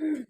Mm.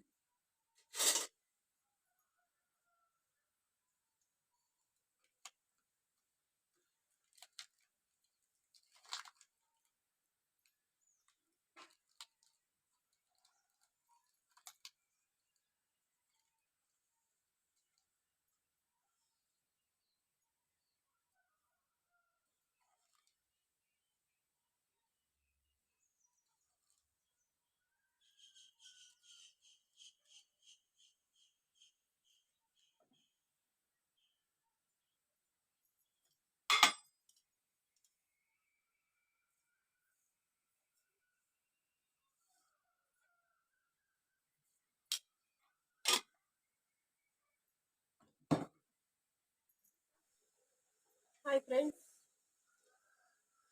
Hi friends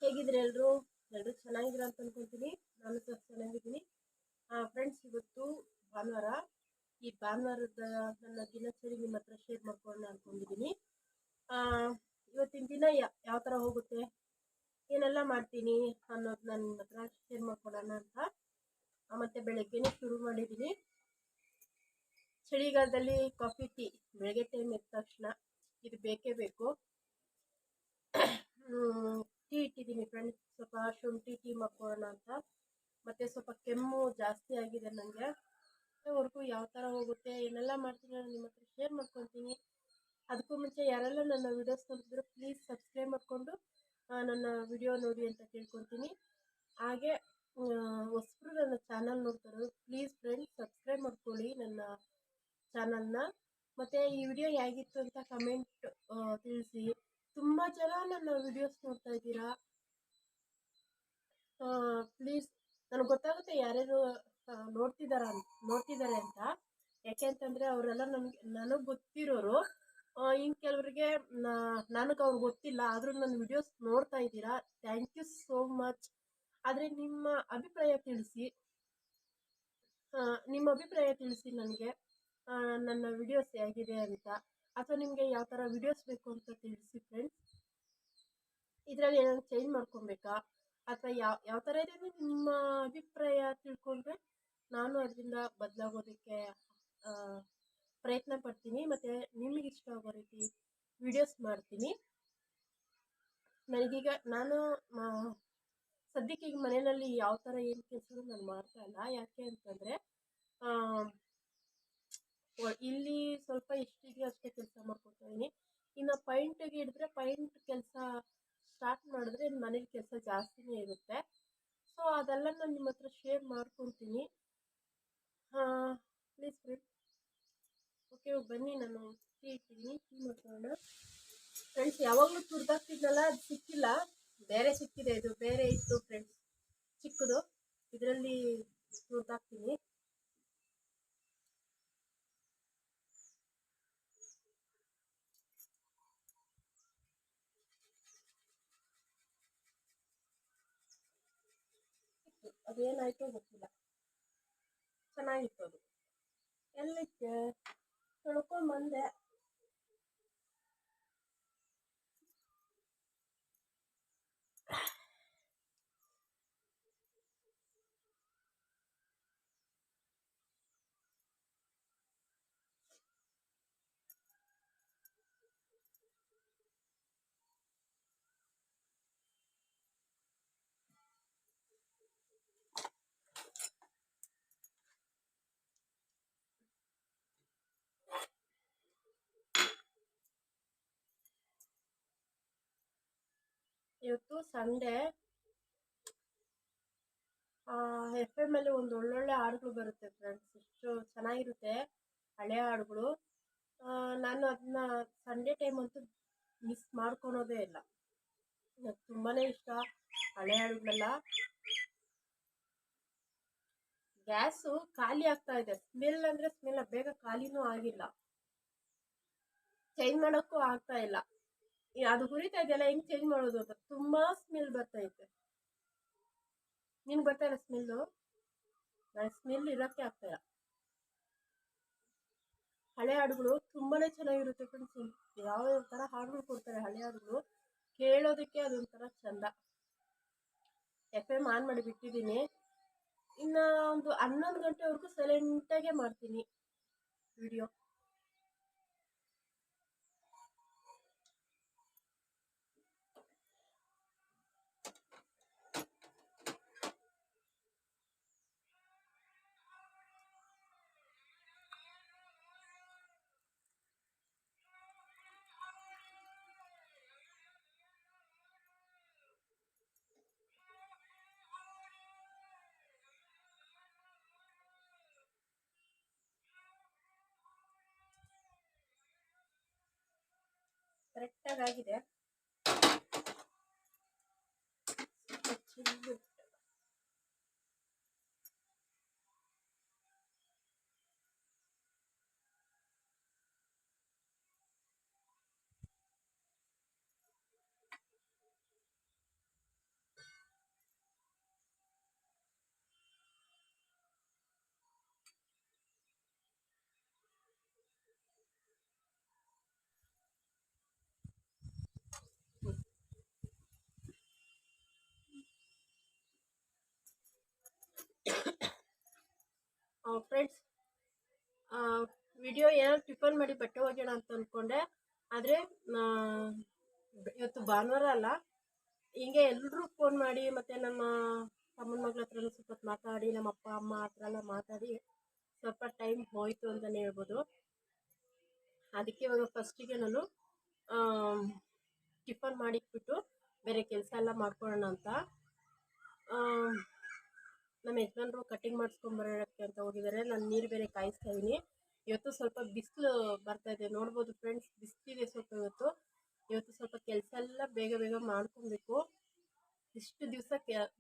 ಹೇಗಿದ್ರೆ ಎಲ್ಲರೂ ಎಲ್ಲರೂ ಚೆನ್ನಾಗಿರ ಅಂತ ಅನ್ಕೊಂತೀನಿ. ನಾನು ಸಹ ಚೆನ್ನಾಗಿದ್ದೀನಿ. ಫ್ರೆಂಡ್ಸ್ ಇವತ್ತು ಭಾನುವಾರ. ಈ ಭಾನುವಾರದ ನನ್ನ ದಿನಚರಿ ನಿಮ್ಮ ಹತ್ರ ಶೇರ್ ಮಾಡ್ಕೊಳ್ಳೋಣ ಅನ್ಕೊಂಡಿದ್ದೀನಿ. ಇವತ್ತಿನ ದಿನ ಯಾವ ಥರ ಹೋಗುತ್ತೆ? ಏನೆಲ್ಲ ಮಾಡ್ತೀನಿ ಅನ್ನೋದು ನಾನು ನಿಮ್ಮ ಹತ್ರ ಶೇರ್ ಮಾಡ್ಕೊಳ್ಳೋಣ ಅಂತ. ಮತ್ತೆ ಬೆಳಗ್ಗೆನೇ ಶುರು ಮಾಡಿದ್ದೀನಿ. ಚಳಿಗಾಲದಲ್ಲಿ ಕಾಫಿ ಟೀ ಬೆಳಗ್ಗೆ ಟೈಮ್ ಎದ್ದ ತಕ್ಷಣ ಇದು ಬೇಕೇ ಬೇಕು. ಟೀ ಇಟ್ಟಿದ್ದೀನಿ ಫ್ರೆಂಡ್ಸ್ ಸ್ವಲ್ಪ ಶುಂಠಿ ಟೀ ಮಾಡ್ಕೊಳ್ಳೋಣ ಅಂತ. ಮತ್ತು ಸ್ವಲ್ಪ ಕೆಮ್ಮು ಜಾಸ್ತಿ ಆಗಿದೆ ನನಗೆ ವರ್ಗೂ ಯಾವ ಥರ ಹೋಗುತ್ತೆ, ಏನೆಲ್ಲ ಮಾಡ್ತೀನಿ ನಾನು ನಿಮ್ಮ ಹತ್ರ ಶೇರ್ ಮಾಡ್ಕೊತೀನಿ ಅದಕ್ಕೂ ಮುಂಚೆ ಯಾರೆಲ್ಲ ನನ್ನ ವೀಡಿಯೋಸ್ ನೋಡಿದ್ರು ಪ್ಲೀಸ್ ಸಬ್ಸ್ಕ್ರೈಬ್ ಮಾಡಿಕೊಂಡು ನನ್ನ ವಿಡಿಯೋ ನೋಡಿ ಅಂತ ಕೇಳ್ಕೊತೀನಿ ಹಾಗೆ ಹೊಸಬ್ರು ನನ್ನ ಚಾನಲ್ ನೋಡ್ತಾರೆ ಪ್ಲೀಸ್ ಫ್ರೆಂಡ್ಸ್ ಸಬ್ಸ್ಕ್ರೈಬ್ ಮಾಡ್ಕೊಳ್ಳಿ ನನ್ನ ಚಾನಲ್ನ ಮತ್ತು ಈ ವಿಡಿಯೋ ಹೇಗಿತ್ತು ಅಂತ ಕಮೆಂಟ್ ತಿಳಿಸಿ. ತುಂಬ ಜನ ನನ್ನ ವಿಡಿಯೋಸ್ ನೋಡ್ತಾ ಇದ್ದೀರಾ? ಪ್ಲೀಸ್ ನನಗೆ ಗೊತ್ತಾಗುತ್ತೆ ಯಾರ್ಯಾರು ನೋಡ್ತಿದಾರ ನೋಡ್ತಿದ್ದಾರೆ ಅಂತ. ಯಾಕೆ ಅಂತಂದರೆ ಅವರೆಲ್ಲ ನನಗೆ ನನಗೆ ಗೊತ್ತಿರೋರು ಇನ್ನು ಕೆಲವರಿಗೆ ನನಗೆ ಅವ್ರು ಗೊತ್ತಿಲ್ಲ, ಆದರೂ ನನ್ನ ವಿಡಿಯೋಸ್ ನೋಡ್ತಾ ಇದ್ದೀರಾ? ಥ್ಯಾಂಕ್ ಯು ಸೋ ಮಚ್ ಆದರೆ ನಿಮ್ಮ ಅಭಿಪ್ರಾಯ ತಿಳಿಸಿ. ನಿಮ್ಮ ಅಭಿಪ್ರಾಯ ತಿಳಿಸಿ ನನಗೆ. ನನ್ನ ವಿಡಿಯೋಸ್ ಹೇಗಿದೆ ಅಂತ. ಅಥವಾ ನಿಮಗೆ ಯಾವ ಥರ ವಿಡಿಯೋಸ್ ಬೇಕು ಅಂತ ತಿಳಿಸಿ ಫ್ರೆಂಡ್ಸ್ ಇದರಲ್ಲಿ ಏನಾದ್ರು ಚೇಂಜ್ ಮಾಡ್ಕೊಬೇಕಾ ಅಥವಾ ಯಾವ ಯಾವ ಥರ ಇದೆ ನಿಮ್ಮ ಅಭಿಪ್ರಾಯ ತಿಳ್ಕೊಂಡ್ರೆ ನಾನು ಅದರಿಂದ ಬದಲಾಗೋದಕ್ಕೆ ಪ್ರಯತ್ನ ಪಡ್ತೀನಿ. ಮತ್ತು ನಿಮಗೆ ಇಷ್ಟ ಆಗೋ ರೀತಿ ವಿಡಿಯೋಸ್ ಮಾಡ್ತೀನಿ. ನನಗೀಗ ನಾನು ಸದ್ಯಕ್ಕೆ ಈಗ ಮನೆಯಲ್ಲಿ ಯಾವ ಥರ ಏನು ಕೆಲಸ ನಾನು ಮಾಡ್ತಾ ಇಲ್ಲ. ಯಾಕೆ ಅಂತಂದರೆ ಇಲ್ಲಿ ಸ್ವಲ್ಪ ಎಷ್ಟಿದೆಯೋ ಅಷ್ಟೇ ಕೆಲಸ ಮಾಡ್ಕೊತಾ ಇದ್ದೀನಿ ಇನ್ನು ಪೈಂಟಿಗೆ ಹಿಡಿದ್ರೆ ಪೈಂಟ್ ಕೆಲಸ ಸ್ಟಾರ್ಟ್ ಮಾಡಿದ್ರೆ ಮನೇಲಿ ಕೆಲಸ ಜಾಸ್ತಿನೇ ಇರುತ್ತೆ. ಸೊ ಅದೆಲ್ಲ ನಾನು ನಿಮ್ಮ ಹತ್ರ ಶೇರ್ ಮಾಡ್ಕೊತೀನಿ ಪ್ಲೀಸ್ ಫ್ರೆಂಡ್ ಓಕೆ ಬನ್ನಿ. ನಾನು ಟೀ ಇಟ್ಟಿದ್ದೀನಿ ಟೀ ಮಾಡ್ಕೊಳ್ಳೋಣ. ಫ್ರೆಂಡ್ಸ್ ಯಾವಾಗಲೂ ತುರ್ದಾಗ್ತಿದ್ನಲ್ಲ, ಅದು ಸಿಕ್ಕಿಲ್ಲ. ಬೇರೆ ಸಿಕ್ಕಿದೆ. ಇದು ಬೇರೆ ಇತ್ತು ಫ್ರೆಂಡ್ಸ್ ಚಿಕ್ಕದು. ಇದರಲ್ಲಿ ತುರ್ದಾಕ್ತೀನಿ ಅದೇನಾಯ್ತೋ ಗೊತ್ತಿಲ್ಲ. ಚೆನ್ನಾಗಿತ್ತು ಅದು. ಎಲ್ಲಕ್ಕೆ ಬಂದೆ. ಇವತ್ತು ಸಂಡೇ. ಎಫ್ ಎಂ ಅಲ್ಲಿ ಒಂದು ಒಳ್ಳೊಳ್ಳೆ ಹಾಡುಗಳು ಬರುತ್ತೆ ಫ್ರೆಂಡ್ಸ್ ಎಷ್ಟು ಚೆನ್ನಾಗಿರುತ್ತೆ ಹಳೆ ಹಾಡುಗಳು. ನಾನು ಅದನ್ನ ಸಂಡೇ ಟೈಮ್ ಅಂತೂ ಮಿಸ್ ಮಾಡ್ಕೊಳೋದೇ ಇಲ್ಲ. ನನಗೆ ತುಂಬಾ ಇಷ್ಟ ಹಳೆ ಹಾಡುಗಳೆಲ್ಲ. ಗ್ಯಾಸು ಖಾಲಿ ಆಗ್ತಾ ಇದೆ. ಸ್ಮೆಲ್ ಅಂದರೆ ಸ್ಮೆಲ್, ಬೇಗ ಖಾಲಿನೂ ಆಗಿಲ್ಲ. ಚೇಂಜ್ ಮಾಡೋಕ್ಕೂ ಆಗ್ತಾ ಇಲ್ಲ. ಅದು ಹುರಿತಾ ಇದೆಯಲ್ಲ, ಹೆಂಗ್ ಚೇಂಜ್ ಮಾಡೋದು ಅಂತ. ತುಂಬಾ ಸ್ಮೆಲ್ ಬರ್ತೈತೆ ನಿನ್ ಬರ್ತಾ ಇಲ್ಲ ಸ್ಮೆಲ್ಲು ಸ್ಮೆಲ್ ಇರೋಕ್ಕೆ ಇಲ್ಲ. ಹಳೆ ಹಾಡುಗಳು ತುಂಬಾನೇ ಚೆನ್ನಾಗಿರುತ್ತೆ ಫ್ರೆಂಡ್ಸ್ ಯಾವ ತರ ಹಾಡುಗಳು ಕೊಡ್ತಾರೆ ಹಳೆ ಹಾಡುಗಳು, ಕೇಳೋದಕ್ಕೆ ಅದೊಂಥರ ಚಂದ. ಎಫ್ ಎಂ ಆನ್ ಮಾಡಿ ಬಿಟ್ಟಿದ್ದೀನಿ. ಇನ್ನ ಒಂದು ಹನ್ನೊಂದು ಗಂಟೆವರೆಗೂ ಸೈಲೆಂಟಾಗೆ ಮಾಡ್ತೀನಿ ವಿಡಿಯೋ ಕರೆಕ್ಟಾಗಿ ಆಗಿದೆ ಸ್ವಲ್ಪ ಚಿಲ್ಲು ಫ್ರೆಂಡ್ಸ್ ವಿಡಿಯೋ ಏನಾದ್ರು ಟಿಫನ್ ಮಾಡಿ ಬಟ್ಟೆ ಹೋಗೋಣ ಅಂತ ಅಂದ್ಕೊಂಡೆ ಆದರೆ ಇವತ್ತು ಭಾನುವಾರ ಅಲ್ಲ. ಹಿಂಗೆ ಎಲ್ಲರೂ ಫೋನ್ ಮಾಡಿ ಮತ್ತು ನಮ್ಮ ತಮ್ಮನ ಮಗಳ ಹತ್ರ ಸ್ವಲ್ಪ ಮಾತಾಡಿ, ನಮ್ಮ ಅಪ್ಪ, ಅಮ್ಮ ಹತ್ರ ಎಲ್ಲ ಮಾತಾಡಿ ಸ್ವಲ್ಪ ಟೈಮ್ ಹೋಯಿತು ಅಂತಲೇ ಹೇಳ್ಬೋದು. ಅದಕ್ಕೆ ಇವಾಗ ಫಸ್ಟಿಗೆ ನಾನು ಟಿಫನ್ ಮಾಡಿಟ್ಬಿಟ್ಟು ಬೇರೆ ಕೆಲಸ ಎಲ್ಲ ಮಾಡ್ಕೊಳ್ಳೋಣ ಅಂತ. ನಮ್ಮ ಯಜಮಾನ್ರು ಕಟಿಂಗ್ ಮಾಡಿಸ್ಕೊಂಬರೋಕ್ಕೆ ಅಂತ ಹೋಗಿದ್ದಾರೆ ನಾನು ನೀರು ಬೇರೆ ಕಾಯಿಸ್ತಾ ಇದ್ದೀನಿ ಇವತ್ತು ಸ್ವಲ್ಪ ಬಿಸಿಲು ಬರ್ತಾ ಇದೆ. ನೋಡ್ಬೋದು ಫ್ರೆಂಡ್ಸ್ ಬಿಸಿಲಿದೆ ಸ್ವಲ್ಪ ಇವತ್ತು. ಇವತ್ತು ಸ್ವಲ್ಪ ಕೆಲಸ ಎಲ್ಲ ಬೇಗ ಬೇಗ ಮಾಡ್ಕೊಬೇಕು. ಇಷ್ಟು ದಿವಸ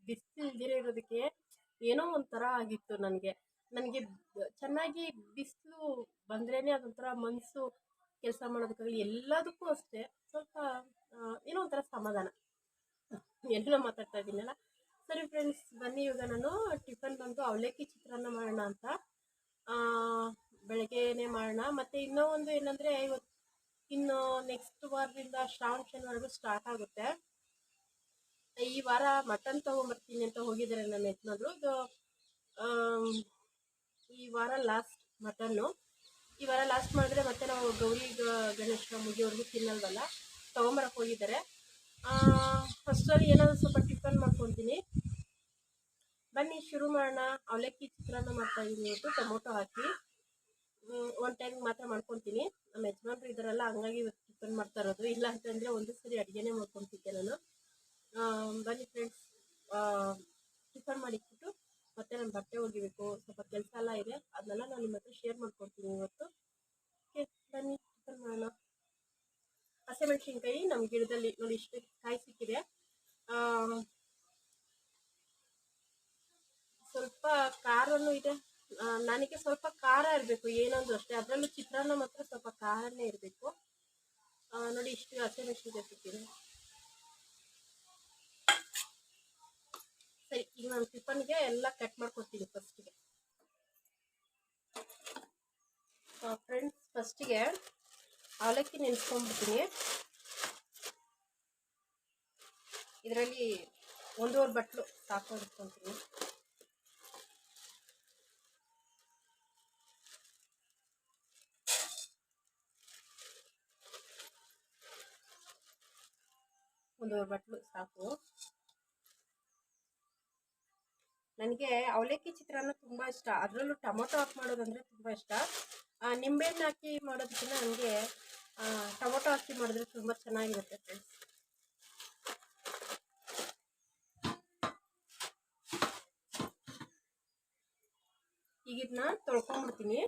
ಬಿಸಿಲು ಇಲ್ದಿರ ಇರೋದಕ್ಕೆ ಏನೋ ಒಂಥರ ಆಗಿತ್ತು ನನಗೆ. ನನಗೆ ಚೆನ್ನಾಗಿ ಬಿಸಿಲು ಬಂದ್ರೇ ಅದೊಂಥರ ಮನಸ್ಸು ಕೆಲಸ ಮಾಡೋದಕ್ಕಾಗಲಿ ಎಲ್ಲದಕ್ಕೂ ಅಷ್ಟೇ. ಸ್ವಲ್ಪ ಏನೋ ಒಂಥರ ಸಮಾಧಾನ. ಎಲ್ಲ ಮಾತಾಡ್ತಾ ಇದ್ದೀನಲ್ಲ ಸರಿ ಫ್ರೆಂಡ್ಸ್ ಬನ್ನಿ ಇವಾಗ ನಾನು ಟಿಫನ್ ಬಂದು ಅವಲಕ್ಕಿ ಚಿತ್ರಾನ್ನ ಮಾಡೋಣ ಅಂತ. ಬೆಳಗ್ಗೆನೇ ಮಾಡೋಣ. ಮತ್ತು ಇನ್ನೂ ಒಂದು ಏನಂದರೆ ಇವತ್ತು ಇನ್ನು ನೆಕ್ಸ್ಟ್ ವಾರದಿಂದ ಶ್ರಾವಣ ಶನಿವಾರಗೂ ಸ್ಟಾರ್ಟ್ ಆಗುತ್ತೆ. ಈ ವಾರ ಮಟನ್ ತೊಗೊಂಬರ್ತೀನಿ ಅಂತ ಹೋಗಿದ್ದಾರೆ ನಮ್ಮ ಯಜಮಾನ್ರು. ಇದು ಈ ವಾರ ಲಾಸ್ಟ್ ಮಟನ್ನು ಈ ವಾರ ಲಾಸ್ಟ್ ಮಾಡಿದ್ರೆ ಮತ್ತೆ ನಾವು ಗೌರಿ, ಗಣೇಶ ಮುಗಿಯವರೆಗೂ ತಿನ್ನಲ್ವಲ್ಲ? ತೊಗೊಂಬರಕ್ಕೆ ಹೋಗಿದ್ದಾರೆ. ಫಸ್ಟಲ್ಲಿ ಏನಾದರೂ ಸ್ವಲ್ಪ ಟಿಫನ್ ಮಾಡ್ಕೊತೀನಿ. ಬನ್ನಿ, ಶುರು ಮಾಡೋಣ. ಅವಲಕ್ಕಿ ಚಿತ್ರಾನ್ನ ಮಾಡ್ತಾ ಇದ್ದೀನಿ ಇವತ್ತು, ಟೊಮೊಟೊ ಹಾಕಿ. ಒಂದು ಟೈಮ್ ಮಾತ್ರ ಮಾಡ್ಕೊತೀನಿ. ನಮ್ಮ ಯಜಮಾನ್ರು ಇದರಲ್ಲ, ಹಂಗಾಗಿ ಇವತ್ತು ಟಿಫನ್ ಮಾಡ್ತಾ ಇರೋದು. ಇಲ್ಲ ಅಂತಂದರೆ ಒಂದು ಸರಿ ಅಡುಗೆನೇ ಮಾಡ್ಕೊತಿದ್ದೆ ನಾನು. ಬನ್ನಿ ಫ್ರೆಂಡ್ಸ್ ಟಿಫನ್ ಮಾಡಿಟ್ಬಿಟ್ಟು ಮತ್ತೆ ನಾನು ಬಟ್ಟೆ ಒಗಿಬೇಕು. ಸ್ವಲ್ಪ ಕೆಲಸ ಎಲ್ಲ ಇದೆ. ಅದನ್ನೆಲ್ಲ ನಾನು ನಿಮ್ಮ ಹತ್ರ ಶೇರ್ ಮಾಡ್ಕೊಡ್ತೀನಿ ಇವತ್ತು ಓಕೆ ಬನ್ನಿ ಟಿಫನ್ ಮಾಡೋಣ ಹಸಿಮೆಣಸಿನ್ಕಾಯಿ ನಮ್ಮ ಗಿಡದಲ್ಲಿ ನೋಡಿ ಇಷ್ಟು ಕಾಯಿ ಸಿಕ್ಕಿದೆ. ಸ್ವಲ್ಪ ಖಾರನೂ ಇದೆ. ನನಗೆ ಸ್ವಲ್ಪ ಖಾರ ಇರಬೇಕು, ಏನಂದ್ರೂ ಅಷ್ಟೇ. ಅದರಲ್ಲೂ ಚಿತ್ರಾನ್ನ ಮಾತ್ರ ಸ್ವಲ್ಪ ಖಾರನೇ ಇರಬೇಕು. ನೋಡಿ ಇಷ್ಟು ಹಸಿಮೆಣಸಿನ್ಕಾಯಿ ಸಿಕ್ಕಿದೆ. ಸರಿ, ಈಗ ನಾನು ಟಿಫನ್ಗೆ ಎಲ್ಲ ಕಟ್ ಮಾಡ್ಕೊಡ್ತೀನಿ ಫಸ್ಟಿಗೆ ಫ್ರೆಂಡ್ಸ್ ಫಸ್ಟಿಗೆ ಅವಲಕ್ಕಿ ನೆನೆಸ್ಕೊಂಡ್ಬಿಡ್ತೀನಿ ಇದರಲ್ಲಿ ಒಂದೂವರೆ ಬಟ್ಲು ಸಾಕು ಒಂದೂವರೆ ಬಟ್ಲು ಸಾಕು. ನನಗೆ ಅವಲಕ್ಕಿ ಚಿತ್ರಾನ್ನ ತುಂಬ ಇಷ್ಟ. ಅದರಲ್ಲೂ ಟೊಮೊಟೊ ಹಾಕಿ ಮಾಡೋದಂದರೆ ತುಂಬ ಇಷ್ಟ. ನಿಂಬೆಹಣ್ಣು ಹಾಕಿ ಮಾಡೋದಕ್ಕಿಂತ ನನಗೆ ಟೊಮೊಟೊ ಹಾಕಿ ಮಾಡಿದ್ರೆ ತುಂಬ ಚೆನ್ನಾಗಿರುತ್ತೆ ಫ್ರೆಂಡ್ಸ್ ಈಗ ಇದನ್ನ ತೊಳ್ಕೊಂಡ್ಬಿಡ್ತೀನಿ.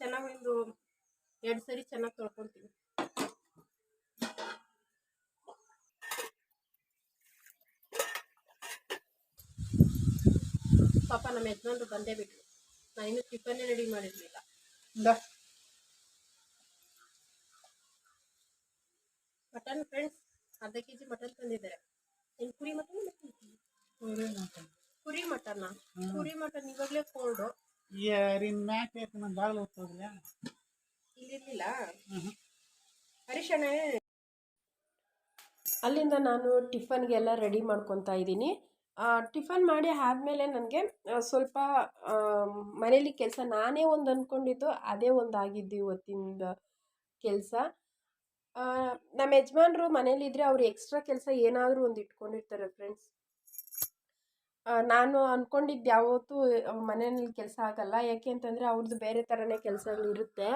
ಚೆನ್ನಾಗಿ ಒಂದು ಎರಡು ಸರಿ ಚೆನ್ನಾಗಿ ತೊಳ್ಕೊತೀನಿ. ಪಾಪ ನಮ್ಮ ಯಜಮಾನ್ರು ಬಂದೇ ಬಿಟ್ರು. ನಾನು ಇನ್ನೂ ಟಿಫನ್ನೇ ರೆಡಿ ಮಾಡಿರಲಿಲ್ಲ. ಮಟನ್ ಫ್ರೆಂಡ್ಸ್ ಅರ್ಧ ಕೆ ಜಿ ಮಟನ್ ತಂದಿದ್ದಾರೆ. ಏನು ಕುರಿ ಮಟನ್ ಕುರಿ ಮಟನ್. ಕುರಿ ಮಟನ್ ಇವಾಗಲೇ ಕೋಲ್ಡು ನಿನ್ ಮ್ಯಾಕ್ ಐತೆ ನಂಗೆ ಇಲ್ಲಿರ್ಲಿಲ್ಲ? ಅಲ್ಲಿಂದ ನಾನು ಟಿಫನ್ಗೆಲ್ಲ ರೆಡಿ ಮಾಡ್ಕೊತಾ ಇದ್ದೀನಿ. ಟಿಫನ್ ಮಾಡಿ ಆದಮೇಲೆ ನನಗೆ ಸ್ವಲ್ಪ ಮನೇಲಿ ಕೆಲಸ ನಾನೇ ಒಂದು ಅಂದ್ಕೊಂಡಿದ್ದು ಅದೇ ಒಂದು ಆಗಿದ್ದು ಇವತ್ತಿಂದ ಕೆಲಸ. ನಮ್ಮ ಯಜಮಾನ್ರು ಮನೇಲಿದ್ದರೆ ಅವ್ರು ಎಕ್ಸ್ಟ್ರಾ ಕೆಲಸ ಏನಾದರೂ ಒಂದು ಇಟ್ಕೊಂಡಿರ್ತಾರೆ ಫ್ರೆಂಡ್ಸ್ ನಾನು ಅಂದ್ಕೊಂಡಿದ್ದು ಯಾವತ್ತೂ ಮನೆಯಲ್ಲಿ ಕೆಲಸ ಆಗಲ್ಲ. ಯಾಕೆ ಅಂತಂದರೆ ಅವ್ರದ್ದು ಬೇರೆ ಥರನೇ ಕೆಲಸಗಳಿರುತ್ತೆ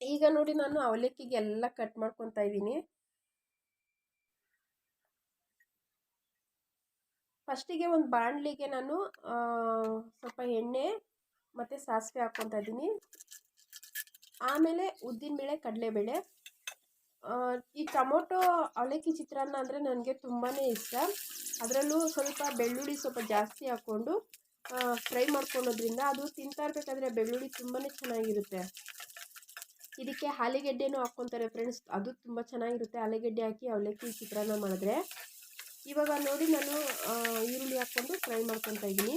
ಈಗ ನೋಡಿ ನಾನು ಅವಲಕ್ಕಿಗೆ ಎಲ್ಲ ಕಟ್ ಮಾಡ್ಕೊತಾ ಇದ್ದೀನಿ. ಫಸ್ಟಿಗೆ ಒಂದು ಬಾಣಲಿಗೆ ನಾನು ಸ್ವಲ್ಪ ಎಣ್ಣೆ ಮತ್ತು ಸಾಸಿವೆ ಹಾಕ್ಕೊತಾ ಇದ್ದೀನಿ. ಆಮೇಲೆ ಉದ್ದಿನ ಉದ್ದಿನಬೇಳೆ ಕಡಲೆಬೇಳೆ ಈ ಟೊಮೊಟೊ ಅವಲಕ್ಕಿ ಚಿತ್ರಾನ್ನ ಅಂದರೆ ನನಗೆ ತುಂಬಾ ಇಷ್ಟ. ಅದರಲ್ಲೂ ಸ್ವಲ್ಪ ಬೆಳ್ಳುಳ್ಳಿ ಸ್ವಲ್ಪ ಜಾಸ್ತಿ ಹಾಕ್ಕೊಂಡು ಫ್ರೈ ಮಾಡ್ಕೊಳೋದ್ರಿಂದ ಅದು ತಿಂತಾ ಇರಬೇಕಾದ್ರೆ ಬೆಳ್ಳುಳ್ಳಿ ತುಂಬಾ ಚೆನ್ನಾಗಿರುತ್ತೆ. ಇದಕ್ಕೆ ಹಾಲಿಗೆಡ್ಡೆನೂ ಹಾಕ್ಕೊತಾರೆ ಫ್ರೆಂಡ್ಸ್ ಅದು ತುಂಬ ಚೆನ್ನಾಗಿರುತ್ತೆ. ಆಲೂಗೆಡ್ಡೆ ಹಾಕಿ ಅವಲಕ್ಕಿ ಚಿತ್ರಾನ್ನ ಮಾಡಿದ್ರೆ. ಇವಾಗ ನೋಡಿ ನಾನು ಈರುಳ್ಳಿ ಹಾಕ್ಕೊಂಡು ಫ್ರೈ ಮಾಡ್ಕೊತಾ ಇದ್ದೀನಿ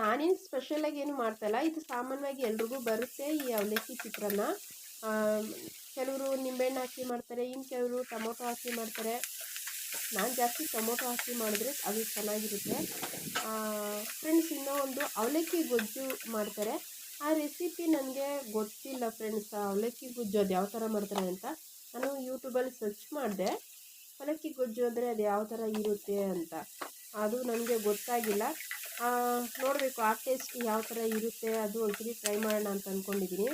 ನಾನೇನು ಸ್ಪೆಷಲಾಗಿ ಏನು ಮಾಡ್ತಾಯಿಲ್ಲ ಇದು ಸಾಮಾನ್ಯವಾಗಿ ಎಲ್ರಿಗೂ ಬರುತ್ತೆ ಈ ಅವಲಕ್ಕಿ ಚಿತ್ರಾನ್ನ. ಕೆಲವರು ನಿಂಬೆಹಣ್ಣು ಹಾಕಿ ಮಾಡ್ತಾರೆ ಇನ್ನು ಕೆಲವರು ಟೊಮೊಟೊ ಹಾಕಿ ಮಾಡ್ತಾರೆ. ನಾನು ಜಾಸ್ತಿ ಟೊಮೊಟೊ ಹಾಕಿ ಮಾಡಿದ್ರೆ ಅದು ಚೆನ್ನಾಗಿರುತ್ತೆ. ಫ್ರೆಂಡ್ಸ್ ಇನ್ನೂ ಒಂದು ಅವಲಕ್ಕಿ ಗೊಜ್ಜು ಮಾಡ್ತಾರೆ. ಆ ರೆಸಿಪಿ ನನಗೆ ಗೊತ್ತಿಲ್ಲ ಫ್ರೆಂಡ್ಸ್ ಅವಲಕ್ಕಿ ಗೊಜ್ಜು ಅದು ಯಾವ ಥರ ಮಾಡ್ತಾರೆ ಅಂತ. ನಾನು ಯೂಟ್ಯೂಬಲ್ಲಿ ಸರ್ಚ್ ಮಾಡಿದೆ. ಅವಲಕ್ಕಿ ಗೊಜ್ಜು ಅಂದರೆ ಅದು ಯಾವ ಥರ ಇರುತ್ತೆ ಅಂತ. ಅದು ನನಗೆ ಗೊತ್ತಾಗಿಲ್ಲ. ನೋಡಬೇಕು ಆ ಟೇಸ್ಟ್ ಯಾವ ಥರ ಇರುತ್ತೆ, ಅದು ಒಂದ್ಸರಿ ಟ್ರೈ ಮಾಡೋಣ ಅಂತ ಅಂದ್ಕೊಂಡಿದ್ದೀನಿ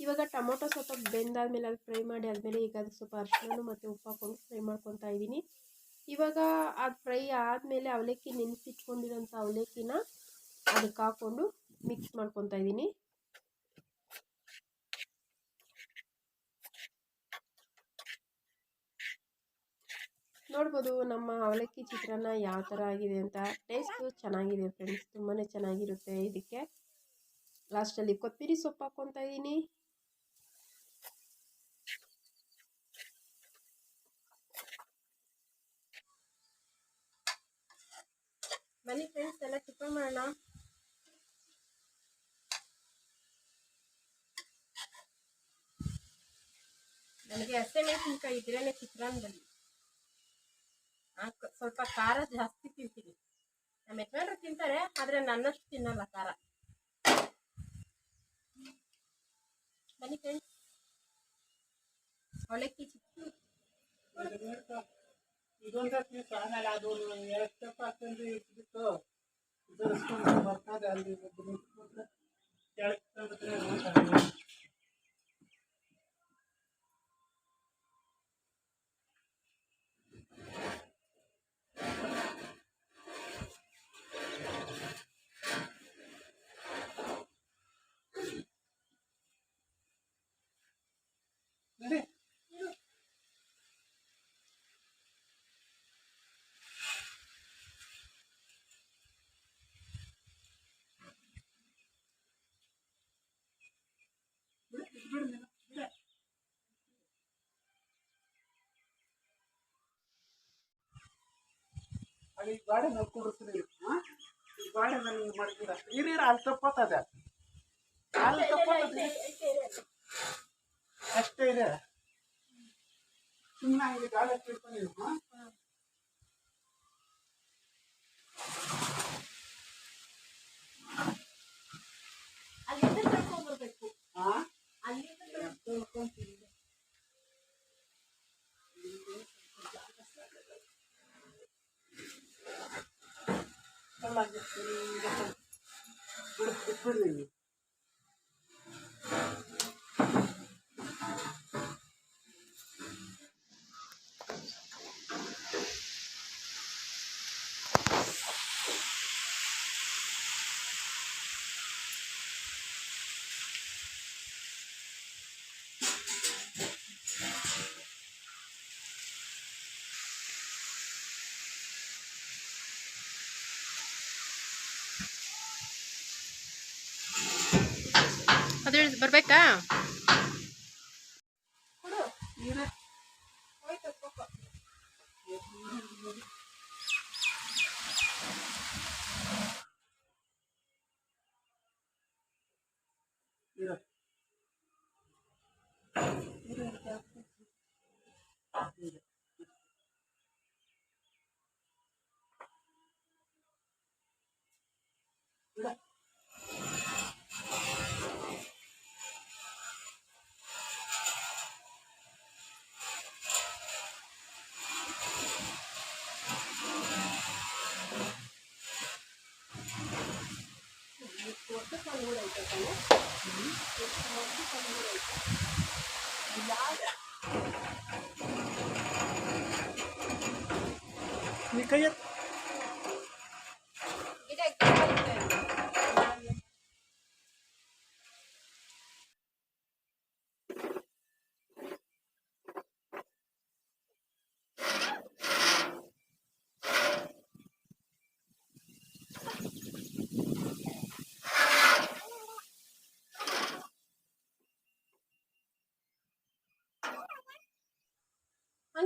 ಇವಾಗ ಟೊಮೊಟೊ ಸ್ವಲ್ಪ ಬೆಂದಾದಮೇಲೆ ಅದು ಫ್ರೈ ಮಾಡಿ ಆದಮೇಲೆ ಈಗ ಅದು ಸ್ವಲ್ಪ ಅರಿಶಿನ ಮತ್ತು ಉಪ್ಪು ಹಾಕ್ಕೊಂಡು ಫ್ರೈ ಮಾಡ್ಕೊತಾ ಇದ್ದೀನಿ ಇವಾಗ ಅದು ಫ್ರೈ ಆದಮೇಲೆ ಅವಲಕ್ಕಿ ನೆನೆಸಿಟ್ಕೊಂಡಿರೋಂಥ ಅವಲಕ್ಕಿನ ಅದಕ್ಕೆ ಹಾಕ್ಕೊಂಡು ಮಿಕ್ಸ್ ಮಾಡ್ಕೊತಾ ಇದ್ದೀನಿ ನೋಡ್ಬೋದು ನಮ್ಮ ಅವಲಕ್ಕಿ ಚಿತ್ರಾನ್ನ ಯಾವ ಥರ ಆಗಿದೆ ಅಂತ ಟೇಸ್ಟು ಚೆನ್ನಾಗಿದೆ ಫ್ರೆಂಡ್ಸ್ ತುಂಬಾ ಚೆನ್ನಾಗಿರುತ್ತೆ. ಇದಕ್ಕೆ ಲಾಸ್ಟಲ್ಲಿ ಕೊತ್ತಂಬರಿ ಸೊಪ್ಪು ಹಾಕ್ಕೊತಾ ಇದ್ದೀನಿ ಬನ್ನಿ ಫ್ರೆಂಡ್ಸ್ ಎಲ್ಲ ಟಿಫನ್ ಮಾಡೋಣ. ನನಗೆ ಹಸಿಮೆಣಸಿನ್ಕಾಯಿ ಇದ್ರೇ ಚಿತ್ರಾನ್ನದಲ್ಲಿ. ಆ, ಕ- ಸ್ವಲ್ಪ ಖಾರ ಜಾಸ್ತಿ ತಿಂತೀನಿ. ನಮ್ಮ ಯಜಮಾನ್ರು ತಿಂತಾರೆ, ಆದರೆ ನನ್ನಷ್ಟು ತಿನ್ನಲ್ಲ ಖಾರ. ಬನ್ನಿ ಫ್ರೆಂಡ್ಸ್ ಅವಲಕ್ಕಿ ಚಿಕ್ಕ. ಇದೊಂದು ಪೀಸ್ ಆಮೇಲೆ ಅದು ಎರಡು ಸ್ಟೆಪ್ ಹಾಕೊಂಡು ಇಟ್ಬಿಟ್ಟು ಇದರಿಸ್ಕೊಂಡು ಬರ್ತದೆ ಅಲ್ಲಿ ಒಬ್ರು 네. ഇവിടെ ಈ ಗಾಡಿ ಹಾಂ? ಈ ಗಾಡಿ ನನಗೆ ಮಾಡ್ತೀರ? ಹಿರಿಯರ ಅಲ್ಲಿ ತಪ್ಪತ್ತದೆ? ಅಲ್ಲಿ ತಪ್ಪತ್ತದೆ? ಅಷ್ಟೇ ಇದೆ? ಸುಮ್ಮನೆ ಇಲ್ಲಿ ಗಾಳಿ ತಿಳ್ಕೊಂಡು ಕರ್ಕೊಂಡ್ಬರ್ಬೇಕು ಅಲ್ಲಿಂದ ಕರ್ಕೊಂಡ್ಬರ್ಬೇಕು ಹಾಂ ಅಲ್ಲಿಂದ ಬಿಡು ಬಿಟ್ಬಿಡು ನೀನು ಅದು ಬರ್ಬೇಕಾ ಕೊಡು ನೀನೇ ಹೋಯ್ತು ಕೋಕೋ ಇರು ಇರು, ಇರು, ಜಾಸ್ತಿ. ಇದೆ. ಮಾಡ್ತಾನೆ ಎಷ್ಟು ಮಂದಿ ತಂದಿದ್ದಾರೆ ಆಯ್ತಾ? ನೀ ಕೈ ಎತ್ತು. ಗಿಡ ಕೆಳಗಿದೆ.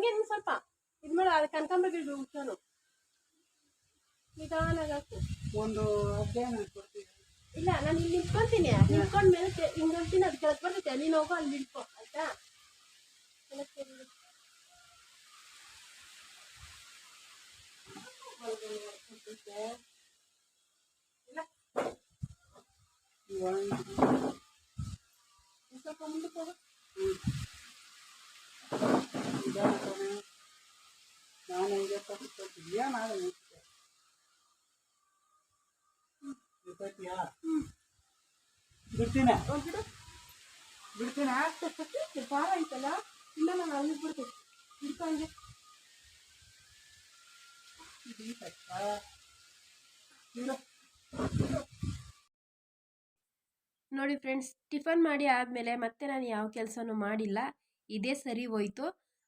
ಹಂಗೆ ನೀನ್ ಸ್ವಲ್ಪ ಇದು ಮಾಡು ಅದು ಕನಕಾಂಬರ ಗಿಡ ಉಳ್ಸೋನು ನಿಧಾನಾಗಿ ಹಾಕು ಒಂದು ಅಧ್ಯಯನ ಕೊಡ್ತೀವಿ ಇಲ್ಲ ನಾನು ಇಲ್ಲಿ ನಿಂತ್ಕೊಂತೀನಿ. ನಿಂತ್ಕೊಂಡ್ ಮೇಲೆ ಕೆ- ಹಿಂಗ್ ಹೋಗ್ತೀನಿ ಅದು ಕೆಳಗೆ ಬರ್ತೈತೆ. ನೀನು ಹೋಗು ಅಲ್ಲಿ ನಿಂತ್ಕೊ ಆಯ್ತಾ? ಕೆಳಕ್ಕೆ ಇರು. ಹೌದು, ಬರ್ತೈತೆ. ಇಲ್ಲ. ಒಂದು ಒಂದ್ ಸ್ವಲ್ಪ ಮುಂದಕ್ಕೆ ಹೋಗು. ನಿಧಾನ ಕಣೆ. ನಾನು ತಪ್ಪಿಸ್ಕೊಳ್ತೀನಿ ಏನಾಗಲ್ಲ ನಿಂತ್ಕೊ. ನಿಂತ್ಕೊಳ್ತೀಯಾ? ಬಿಡ್ತೀನಿ ಹೋಗ್ಬಿಡು ಬಿಡ್ತೀನಿ ಈ ಭಾರ ಐತಲ್ಲ ಇಲ್ಲ ನಾನು ಅಲ್ಲಿ ಬಿಡ್ತೀನಿ ಇಲ್ಲ ನೋಡಿ ಫ್ರೆಂಡ್ಸ್, ಟಿಫನ್ ಮಾಡಿ ಆದಮೇಲೆ ಮತ್ತೆ ನಾನು ಯಾವ ಕೆಲಸನೂ ಮಾಡಿಲ್ಲ ಇದೇ ಸರಿ ಹೋಯ್ತು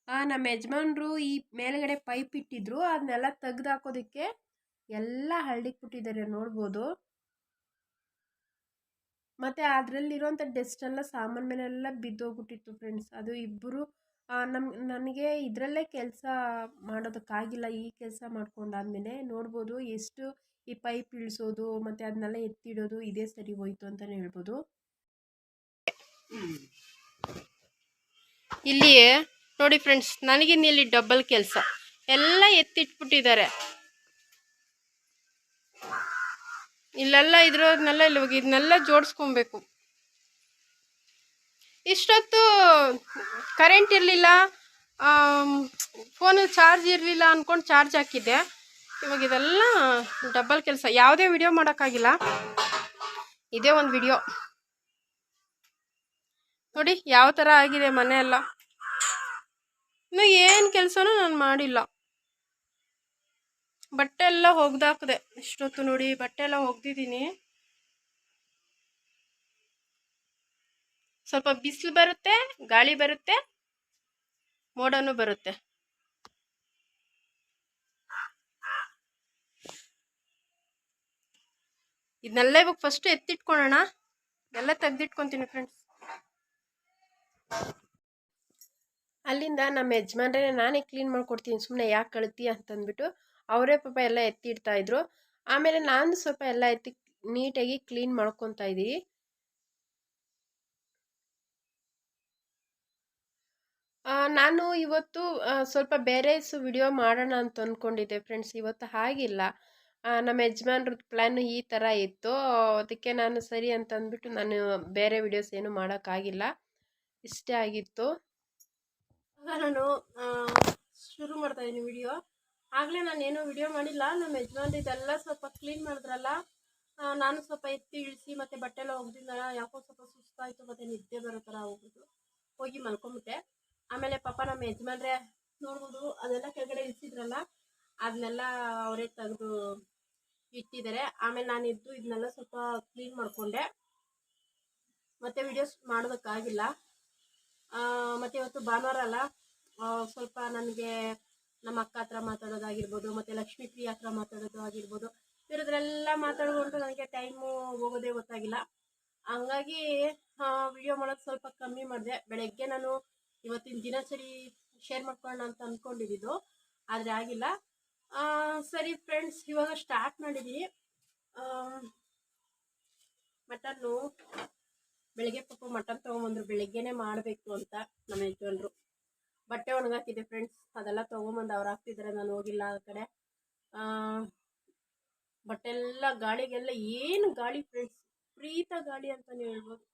ನಮ್ಮ ಯಜಮಾನ್ರು ಈ ಮೇಲ್ಗಡೆ ಪೈಪ್ ಇಟ್ಟಿದ್ರು ಅದನ್ನೆಲ್ಲ ತೆಗ್ದು ಹಾಕೋದಕ್ಕೆ ಎಲ್ಲ ಹಳ್ಳಿಗೆ ಬಿಟ್ಟಿದ್ದಾರೆ ನೋಡ್ಬೋದು. ಮತ್ತು ಅದರಲ್ಲಿರೋಂಥ ಡೆಸ್ಟ್ ಎಲ್ಲ ಸಾಮಾನು ಮೇಲೆಲ್ಲ ಬಿದ್ದೋಗ್ಬಿಟ್ಟಿತ್ತು ಫ್ರೆಂಡ್ಸ್ ಅದು ಇಬ್ಬರು ನಮ್ ನನಗೆ ಇದರಲ್ಲೇ ಕೆಲಸ ಮಾಡೋದಕ್ಕಾಗಿಲ್ಲ ಈ ಕೆಲಸ ಮಾಡ್ಕೊಂಡಾದ್ಮೇಲೆ ನೋಡ್ಬೋದು ಎಷ್ಟು ಈ ಪೈಪ್ ಇಳಿಸೋದು ಮತ್ತು ಅದನ್ನೆಲ್ಲ ಎತ್ತಿಡೋದು ಇದೇ ಸರಿ ಹೋಯ್ತು ಅಂತಲೇ ಹೇಳ್ಬೋದು. ಇಲ್ಲಿ ನೋಡಿ ಫ್ರೆಂಡ್ಸ್ ನನಗಿನ್ನ ಇಲ್ಲಿ ಡಬ್ಬಲ್ ಕೆಲಸ. ಎಲ್ಲ ಎತ್ತಿಟ್ಬಿಟ್ಟಿದ್ದಾರೆ. ಇಲ್ಲೆಲ್ಲ ಇದ್ರೋದ್ನೆಲ್ಲ ಇಲ್ಲಿ ಹೋಗಿ ಇದನ್ನೆಲ್ಲ ಜೋಡಿಸ್ಕೊಬೇಕು. ಇಷ್ಟೊತ್ತು ಕರೆಂಟ್ ಇರಲಿಲ್ಲ ಫೋನಲ್ಲಿ ಚಾರ್ಜ್ ಇರಲಿಲ್ಲ ಅಂದ್ಕೊಂಡು ಚಾರ್ಜ್ ಹಾಕಿದ್ದೆ. ಇವಾಗ ಇದೆಲ್ಲ ಡಬಲ್ ಕೆಲಸ. ಯಾವುದೇ ವಿಡಿಯೋ ಮಾಡೋಕ್ಕಾಗಿಲ್ಲ. ಇದೇ ಒಂದು ವಿಡಿಯೋ ನೋಡಿ, ಯಾವ ಥರ ಆಗಿದೆ ಮನೆ ಎಲ್ಲ ಇನ್ನು ಏನು ಕೆಲಸನೂ ನಾನು ಮಾಡಿಲ್ಲ. ಬಟ್ಟೆ ಎಲ್ಲ ಒಗ್ದಾಕ್ದೆ ಇಷ್ಟೊತ್ತು ನೋಡಿ ಬಟ್ಟೆ ಎಲ್ಲ ಒಗ್ದಿದ್ದೀನಿ ಸ್ವಲ್ಪ ಬಿಸಿಲು ಬರುತ್ತೆ, ಗಾಳಿ ಬರುತ್ತೆ, ಮೋಡನೂ ಬರುತ್ತೆ. ಇದನ್ನೆಲ್ಲ ಇವಾಗ ಫಸ್ಟ್ ಎತ್ತಿಟ್ಕೊಳ್ಳೋಣ, ಎಲ್ಲ ತೆಗ್ದಿಟ್ಕೊತೀನಿ ಫ್ರೆಂಡ್ಸ್ ಅಲ್ಲಿಂದ ನಮ್ಮ ಯಜಮಾನ್ರೇ ನಾನೇ ಕ್ಲೀನ್ ಮಾಡ್ಕೊಡ್ತೀನಿ ಸುಮ್ಮನೆ ಯಾಕೆ ಕಳ್ತಿ ಅಂತಂದ್ಬಿಟ್ಟು ಅವರೇ ಪಾಪ ಎಲ್ಲ ಎತ್ತಿಡ್ತಾ ಇದ್ರು. ಆಮೇಲೆ ನಾನು ಸ್ವಲ್ಪ ಎಲ್ಲ ಎತ್ತಿ ನೀಟಾಗಿ ಕ್ಲೀನ್ ಮಾಡ್ಕೊತಾ ಇದ್ದೀವಿ ನಾನು ಇವತ್ತು ಸ್ವಲ್ಪ ಬೇರೆ ವಿಡಿಯೋ ಮಾಡೋಣ ಅಂತ ಅಂದ್ಕೊಂಡಿದ್ದೆ ಫ್ರೆಂಡ್ಸ್, ಇವತ್ತು ಹಾಗಿಲ್ಲ. ನಮ್ಮ ಯಜಮಾನ್ರ ಪ್ಲ್ಯಾನ್ ಈ ಥರ ಇತ್ತು. ಅದಕ್ಕೆ ನಾನು ಸರಿ ಅಂತಂದ್ಬಿಟ್ಟು ನಾನು ಬೇರೆ ವಿಡಿಯೋಸ್ ಏನು ಮಾಡೋಕ್ಕಾಗಿಲ್ಲ. ಇಷ್ಟೇ ಆಗಿತ್ತು. ಆಗ ನಾನು ಶುರು ಮಾಡ್ತಾ ಇದ್ದೀನಿ ವಿಡಿಯೋ ಆಗಲೇ ನಾನು ಏನೂ ವಿಡಿಯೋ ಮಾಡಿಲ್ಲ. ನಮ್ಮ ಯಜಮಾನ್ರು ಇದೆಲ್ಲ ಸ್ವಲ್ಪ ಕ್ಲೀನ್ ಮಾಡಿದ್ರಲ್ಲ ನಾನು ಸ್ವಲ್ಪ ಎತ್ತಿ ಇಳಿಸಿ ಮತ್ತು ಬಟ್ಟೆ ಎಲ್ಲ ಒಗ್ದಿದ್ದಲ್ಲ ಯಾಕೋ ಸ್ವಲ್ಪ ಸುಸ್ತಾಯಿತು, ಮತ್ತು ನಿದ್ದೆ ಬರೋ ಥರ ಹೋಗ್ಬಿಟ್ಟು ಹೋಗಿ ಮಲ್ಕೊಂಬಿಟ್ಟೆ. ಆಮೇಲೆ ಪಾಪ ನಮ್ಮ ಯಜಮಾನ್ರೆ ನೋಡ್ಬೋದು, ಅದೆಲ್ಲ ಕೆಳಗಡೆ ಇಳಿಸಿದ್ರಲ್ಲ ಅದನ್ನೆಲ್ಲ ಅವರೇ ತೆಗೆದು ಇಟ್ಟಿದ್ದಾರೆ. ಆಮೇಲೆ ನಾನು ಇದ್ದು ಇದನ್ನೆಲ್ಲ ಸ್ವಲ್ಪ ಕ್ಲೀನ್ ಮಾಡಿಕೊಂಡೆ. ಮತ್ತೆ ವಿಡಿಯೋಸ್ ಮಾಡೋದಕ್ಕಾಗಿಲ್ಲ. ಮತ್ತೆ ಇವತ್ತು ಭಾನುವಾರ ಅಲ್ಲ ಸ್ವಲ್ಪ ನನಗೆ ನಮ್ಮ ಅಕ್ಕ ಹತ್ರ ಮಾತಾಡೋದಾಗಿರ್ಬೋದು, ಮತ್ತು ಲಕ್ಷ್ಮೀ ಪ್ರಿಯ ಹತ್ರ ಮಾತಾಡೋದು ಆಗಿರ್ಬೋದು ಇರೋದ್ರೆಲ್ಲ ಮಾತಾಡ್ಕೊಂಡು ನನಗೆ ಟೈಮು ಹೋಗೋದೇ ಗೊತ್ತಾಗಿಲ್ಲ. ಹಂಗಾಗಿ ವಿಡಿಯೋ ಮಾಡೋದು ಸ್ವಲ್ಪ ಕಮ್ಮಿ ಮಾಡಿದೆ. ಬೆಳಗ್ಗೆ ನಾನು ಇವತ್ತಿನ ದಿನಚರಿ ಶೇರ್ ಮಾಡ್ಕೊಳ್ಳೋಣ ಅಂತ ಅಂದ್ಕೊಂಡಿದ್ದು ಆದರೆ ಆಗಿಲ್ಲ. ಸರಿ ಫ್ರೆಂಡ್ಸ್ ಇವಾಗ ಸ್ಟಾರ್ಟ್ ಮಾಡಿದ್ದೀನಿ ಮಟನ್ನು ಬೆಳಗ್ಗೆ ಪಾಪ ಮಟನ್ ತೊಗೊಂಬಂದ್ರು, ಬೆಳಿಗ್ಗೆನೆ ಮಾಡಬೇಕು ಅಂತ ನಮ್ಮ ಯಜಮಾನ್ರು ಬಟ್ಟೆ ಒಣಗಾಕಿದೆ ಫ್ರೆಂಡ್ಸ್ ಅದೆಲ್ಲ ತೊಗೊಂಬಂದು ಅವ್ರು ಹಾಕ್ತಿದ್ದಾರೆ ನಾನು ಹೋಗಿಲ್ಲ ಆ ಕಡೆ. ಬಟ್ಟೆ ಎಲ್ಲ ಗಾಳಿಗೆಲ್ಲ ಏನು ಗಾಳಿ ಫ್ರೆಂಡ್ಸ್ ಪ್ರೀತ ಗಾಳಿ ಅಂತಲೇ ಹೇಳ್ಬೋದು.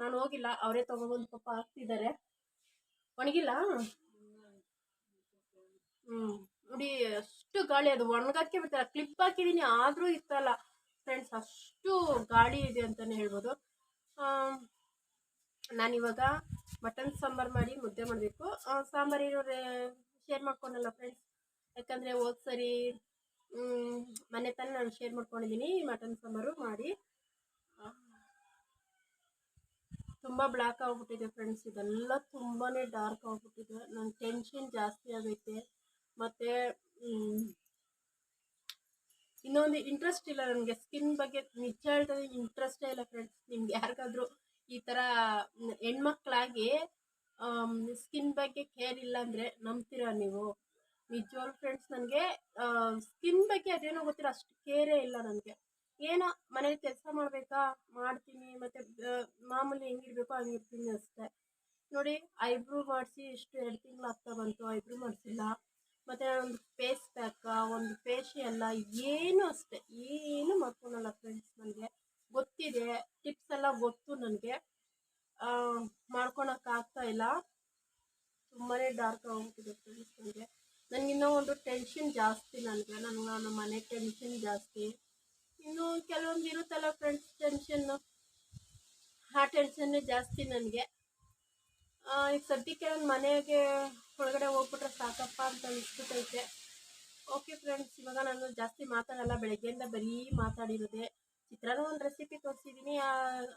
ನಾನು ಹೋಗಿಲ್ಲ, ಅವರೇ ತೊಗೊಬಂದು ಪಾಪ ಹಾಕ್ತಿದ್ದಾರೆ ಒಣಗಿಲ್ಲ? ಹ್ಮ್, ನೋಡಿ ಅಷ್ಟು ಗಾಳಿ ಅದು ಒಣಗಕ್ಕೆ ಬಿಡ್ತಾರೆ ಕ್ಲಿಪ್ ಹಾಕಿದ್ದೀನಿ ಆದರೂ ಇತ್ತಲ್ಲ. ಫ್ರೆಂಡ್ಸ್ ಅಷ್ಟು ಗಾಳಿ ಇದೆ ಅಂತಲೇ ಹೇಳ್ಬೋದು. ನಾನಿವಾಗ ಮಟನ್ ಸಾಂಬಾರು ಮಾಡಿ ಮುದ್ದೆ ಮಾಡಬೇಕು. ಸಾಂಬಾರು ಇರೋರೆ ಶೇರ್ ಮಾಡ್ಕೊಂಡಲ್ಲ ಫ್ರೆಂಡ್ಸ್ ಯಾಕಂದರೆ ಹೋದ ಸರಿ ಮನೆ ತಾನೇ ನಾನು ಶೇರ್ ಮಾಡ್ಕೊಂಡಿದ್ದೀನಿ ಮಟನ್ ಸಾಂಬಾರು ಮಾಡಿ. ತುಂಬ ಬ್ಲ್ಯಾಕ್ ಆಗಿಬಿಟ್ಟಿದೆ ಫ್ರೆಂಡ್ಸ್ ಇದೆಲ್ಲ ತುಂಬಾ ಡಾರ್ಕ್ ಆಗಿಬಿಟ್ಟಿದೆ. ನನ್ನ ಟೆನ್ಷನ್ ಜಾಸ್ತಿ ಆಗೈತೆ. ಮತ್ತು ಇನ್ನೊಂದು ಇಂಟ್ರೆಸ್ಟ್ ಇಲ್ಲ ನನಗೆ. ಸ್ಕಿನ್ ಬಗ್ಗೆ ನಿಜ ಹೇಳ್ತಾರೆ ಇಂಟ್ರೆಸ್ಟೇ ಇಲ್ಲ ಫ್ರೆಂಡ್ಸ್ ನಿಮ್ಗೆ ಯಾರಿಗಾದ್ರೂ ಈ ಥರ ಹೆಣ್ಮಕ್ಳಾಗಿ ಸ್ಕಿನ್ ಬಗ್ಗೆ ಕೇರ್ ಇಲ್ಲ ಅಂದರೆ ನಂಬ್ತೀರಾ ನೀವು? ನಿಜವಾಗ್ಲೂ ಫ್ರೆಂಡ್ಸ್ ನನಗೆ ಸ್ಕಿನ್ ಬಗ್ಗೆ ಅದೇನೋ ಗೊತ್ತಿರೋ ಅಷ್ಟು ಕೇರೇ ಇಲ್ಲ ನನಗೆ. ಏನೋ ಮನೇಲಿ ಕೆಲಸ ಮಾಡಬೇಕಾ? ಮಾಡ್ತೀನಿ. ಮತ್ತು ಮಾಮೂಲಿ ಹೆಂಗಿರ್ಬೇಕೋ ಹಂಗಿರ್ತೀನಿ ಅಷ್ಟೇ. ನೋಡಿ ಐಬ್ರೂ ಮಾಡಿಸಿ ಎಷ್ಟು ಎರಡು ತಿಂಗಳು ಆಗ್ತಾ ಬಂತು. ಐಬ್ರೂ ಮಾಡಿಸಿಲ್ಲ. ಮತ್ತು ಒಂದು ಫೇಸ್ ಪ್ಯಾಕ ಒಂದು ಫೇಶಿಯಲ್ಲ ಏನು ಅಷ್ಟೆ, ಏನು ಮಾಡ್ಕೊಳಲ್ಲ ಫ್ರೆಂಡ್ಸ್ ನನಗೆ. ಗೊತ್ತಿದೆ ಟಿಪ್ಸ್ ಎಲ್ಲ ಗೊತ್ತು ನನಗೆ. ಮಾಡ್ಕೊಳಕ್ಕಾಗ್ತಾ ಇಲ್ಲ. ತುಂಬಾ ಡಾರ್ಕ್ ಆಗೋಗ್ತಿದೆ ಫ್ರೆಂಡ್ಸ್ ನನಗೆ. ನನಗಿನ್ನೂ ಒಂದು ಟೆನ್ಷನ್ ಜಾಸ್ತಿ ನನಗೆ ನನಗೆ ನನ್ನ ಮನೆ ಟೆನ್ಷನ್ ಜಾಸ್ತಿ. ಇನ್ನು ಕೆಲವೊಂದು ಇರುತ್ತಲ್ಲ ಫ್ರೆಂಡ್ಸ್ ಟೆನ್ಷನ್ನು ಆ ಟೆನ್ಷನ್ನೇ ಜಾಸ್ತಿ ನನಗೆ. ಈಗ ಸದ್ಯಕ್ಕೆ ನನ್ನ ಮನೆಗೆ ಒಳಗಡೆ ಹೋಗ್ಬಿಟ್ರೆ ಸಾಕಪ್ಪ ಅಂತ ಅನಿಸ್ಬಿಟ್ಟೈತೆ. ಓಕೆ ಫ್ರೆಂಡ್ಸ್ ಇವಾಗ ನಾನು ಜಾಸ್ತಿ ಮಾತಾಡಲ್ಲ, ಬೆಳಗ್ಗೆಯಿಂದ ಬರೀ ಮಾತಾಡಿರೋದೆ. ಚಿತ್ರಾನ ಒಂದು ರೆಸಿಪಿ ತೋರಿಸಿದ್ದೀನಿ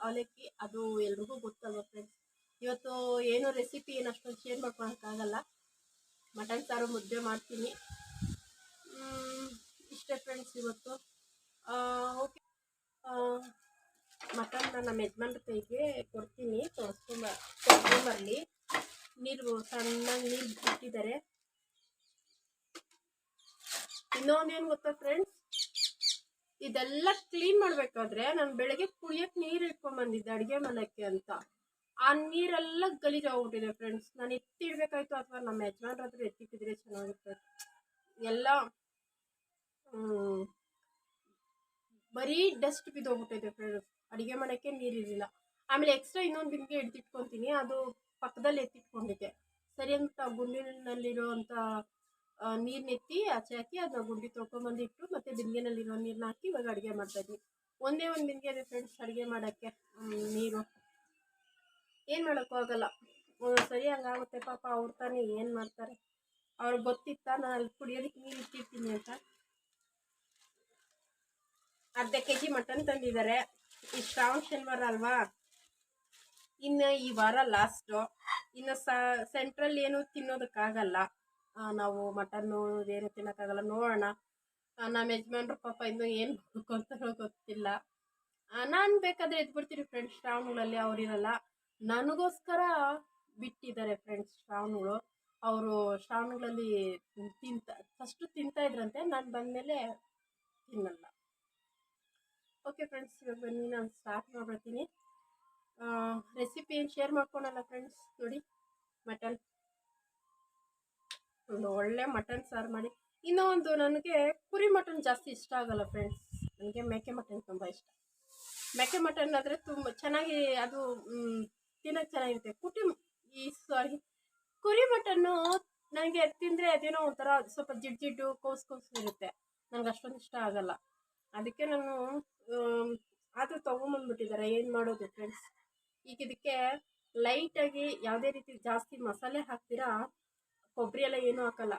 ಅವಲಕ್ಕಿ. ಅದು ಎಲ್ರಿಗೂ ಗೊತ್ತಲ್ವ ಫ್ರೆಂಡ್ಸ್ ಇವತ್ತು ಏನು ರೆಸಿಪಿ ಏನು ಅಷ್ಟೊಂದು ಶೇರ್ ಮಾಡ್ಕೊಳಕ್ಕಾಗಲ್ಲ. ಮಟನ್ ಸಾರು ಮುದ್ದೆ ಮಾಡ್ತೀನಿ. ಇಷ್ಟೇ ಫ್ರೆಂಡ್ಸ್ ಇವತ್ತು. ಓಕೆ ಮಟನ್ನ ನಮ್ಮ ಯಜಮಾನ್ರ ಕೈಗೆ ಕೊಡ್ತೀನಿ. ತೋರಿಸ್ಕೊಂಬ ತೋರಿಸ್ಕೊಂಬರಲಿ ನೀರು ಸಣ್ಣಗೆ ನೀರು ಬಿಟ್ಟಿದ್ದಾರೆ. ಇನ್ನೊಂದೇನು ಗೊತ್ತಾ ಫ್ರೆಂಡ್ಸ್ ಇದೆಲ್ಲ ಕ್ಲೀನ್ ಮಾಡಬೇಕಾದ್ರೆ ನಾನು ಬೆಳಗ್ಗೆ ಕುಡಿಯಕ್ಕೆ ನೀರು ಇಟ್ಕೊಂಡ್ಬಂದಿದ್ದೆ ಅಡುಗೆ ಮನೆಕ್ಕೆ ಅಂತ. ಆ ನೀರೆಲ್ಲ ಗಲೀಜಾಗ್ಬಿಟ್ಟಿದೆ ಫ್ರೆಂಡ್ಸ್ ನಾನು ಎತ್ತಿಡ್ಬೇಕಾಯ್ತು ಅಥವಾ ನಮ್ಮ ಯಜಮಾನ್ರ ಹತ್ರ ಎತ್ತಿಟ್ಟಿದ್ರೆ ಚೆನ್ನಾಗಿರ್ತದೆ ಎಲ್ಲ ಬರೀ ಡಸ್ಟ್ ಬಿದ್ದೋಗ್ಬಿಟ್ಟಿದೆ ಫ್ರೆಂಡ್ಸ್ ಅಡುಗೆ ಮಾಡೋಕ್ಕೆ ನೀರಿರಲಿಲ್ಲ ಆಮೇಲೆ ಎಕ್ಸ್ಟ್ರಾ ಇನ್ನೊಂದು ಬಿಂದಿಗೆ ಹಿಡ್ದಿಟ್ಕೊತೀನಿ. ಅದು ಪಕ್ಕದಲ್ಲಿ ಎತ್ತಿಟ್ಕೊಂಡಿದ್ದೆ. ಸರಿ ಅಂತ ಗುಂಡಿನಲ್ಲಿರುವಂಥ ನೀರನ್ನೆತ್ತಿ ಆಚೆ ಹಾಕಿ ಅದನ್ನ ಗುಂಡಿ ತೊಳ್ಕೊಂಬಂದಿಟ್ಟು ಮತ್ತು ಬಿಂದಿಗೆನಲ್ಲಿರೋ ನೀರನ್ನ ಹಾಕಿ ಇವಾಗ ಅಡುಗೆ ಮಾಡ್ತಾಯಿದ್ವಿ ಒಂದೇ ಒಂದು ಬಿಂದಿಗೆ ಇದೆ ಫ್ರೆಂಡ್ಸ್ ಅಡುಗೆ ಮಾಡೋಕ್ಕೆ ನೀರು. ಏನು ಮಾಡೋಕ್ಕೂ ಆಗಲ್ಲ. ಸರಿ ಹಂಗಾಗುತ್ತೆ ಪಾಪ, ಅವ್ರು ತಾನೇ ಏನು ಮಾಡ್ತಾರೆ? ಅವ್ರಿಗೆ ಗೊತ್ತಿತ್ತ? ನಾನು ಅಲ್ಲಿ ಕುಡಿಯೋದಕ್ಕೆ ನೀರು ಇಟ್ಟಿರ್ತೀನಿ ಅಂತ. ಅರ್ಧ ಕೆ ಜಿ ಮಟನ್ ತಂದಿದ್ದಾರೆ. ಈ ಶನಿವಾರ ಅಲ್ವಾ? ಇನ್ನು ಈ ವಾರ ಲಾಸ್ಟು ಇನ್ನು ಸೆಂಟ್ರಲ್ ಏನು ತಿನ್ನೋದಕ್ಕಾಗಲ್ಲ. ನಾವು ಮಟನ್ನು ಏನು ತಿನ್ನೋಕ್ಕಾಗಲ್ಲ. ನೋಡೋಣ. ನಮ್ಮ ಯಜಮಾನ್ರು ಪಾಪ ಇನ್ನೂ ಏನು ಮಾಡ್ಕೊಂತಾರೋ ಗೊತ್ತಿಲ್ಲ. ನಾನು ಬೇಕಾದರೆ ಎದ್ಬಿಡ್ತೀನಿ ಫ್ರೆಂಡ್ಸ್ ಶ್ರಾವಣಗಳಲ್ಲಿ ಅವರಿರಲ್ಲ ನನಗೋಸ್ಕರ ಬಿಟ್ಟಿದ್ದಾರೆ ಫ್ರೆಂಡ್ಸ್ ಶ್ರಾವಣಗಳು ಅವರು ಶ್ರಾವಣಗಳಲ್ಲಿ ತಿಂತ ಫಸ್ಟು ತಿಂತಾ ಇದ್ರಂತೆ. ನಾನು ಬಂದಮೇಲೆ ತಿನ್ನಲ್ಲ. ಓಕೆ ಫ್ರೆಂಡ್ಸ್ ಇವಾಗ ಬನ್ನಿ. ನಾನು ಸ್ಟಾರ್ಟ್ ಮಾಡ್ಬಿಡ್ತೀನಿ. ರೆಸಿಪಿ ಶೇರ್ ಮಾಡ್ಕೊಳಲ್ಲ ಫ್ರೆಂಡ್ಸ್ ನೋಡಿ ಮಟನ್ ಒಂದು ಒಳ್ಳೆ ಮಟನ್ ಸಾರು ಮಾಡಿ. ಇನ್ನೂ ಒಂದು ನನಗೆ ಕುರಿ ಮಟನ್ ಜಾಸ್ತಿ ಇಷ್ಟ ಆಗಲ್ಲ ಫ್ರೆಂಡ್ಸ್ ನನಗೆ ಮೇಕೆ ಮಟನ್ ತುಂಬ ಇಷ್ಟ. ಮೇಕೆ ಮಟನ್ ಆದರೆ ತುಂಬ ಚೆನ್ನಾಗಿ ಅದು ತಿನ್ನೋಕ್ಕೆ ತಿನ್ನೋಕೆ ಚೆನ್ನಾಗಿರುತ್ತೆ. ಕುಟಿ ಈ ಸಾರಿ ಕುರಿ ಮಟನ್ನು ನನಗೆ ತಿಂದರೆ ಅದೇನೋ ಒಂಥರ ಸ್ವಲ್ಪ ಜಿಡ್ ಜಿಡ್ಡು ಕೋಸು ಕೋಸು ಇರುತ್ತೆ. ನನಗೆ ಅಷ್ಟೊಂದು ಇಷ್ಟ ಆಗಲ್ಲ. ಅದಕ್ಕೆ ನಾನು ಆದರೂ ತೊಗೊಂಬಂದ್ಬಿಟ್ಟಿದ್ದಾರೆ. ಏನು ಮಾಡೋದು ಫ್ರೆಂಡ್ಸ್ ಈಗ ಇದಕ್ಕೆ ಲೈಟಾಗಿ ಯಾವುದೇ ರೀತಿ ಜಾಸ್ತಿ ಮಸಾಲೆ ಹಾಕ್ತೀರಾ ಕೊಬ್ಬರಿ ಎಲ್ಲ ಏನೂ ಹಾಕಲ್ಲ.